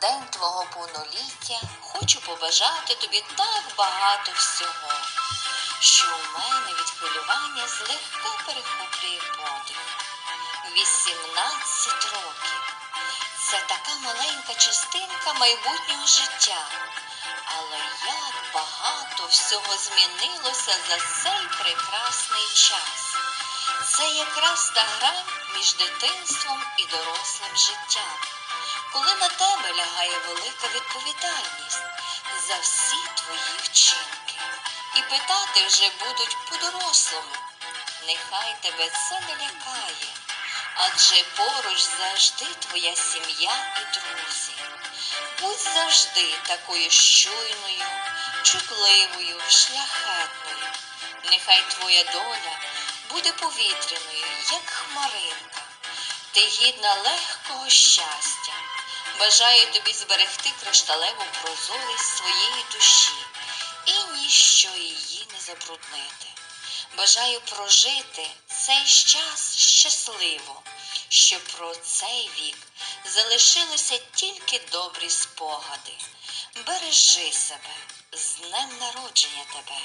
День твого повноліття хочу побажати тобі так багато всього, що у мене від хвилювання злегка перехоплює подих. 18 років. Це така маленька частинка майбутнього життя. Але як багато всього змінилося за цей прекрасний час. Це якраз та грань між дитинством і дорослим життям, коли на тебе лягає велика відповідальність за всі твої вчинки. І питати вже будуть по-дорослому. Нехай тебе це не лякає, адже поруч завжди твоя сім'я і друзі. Будь завжди такою щойною, чутливою, шляхетною. Нехай твоя доля буде повітряною, як хмаринка. Ти гідна легкого щастя. Бажаю тобі зберегти кришталеву прозорість своєї душі і ніщо її не забруднити. Бажаю прожити цей час щасливо, щоб про цей вік залишилися тільки добрі спогади. Бережи себе з днем народження тебе.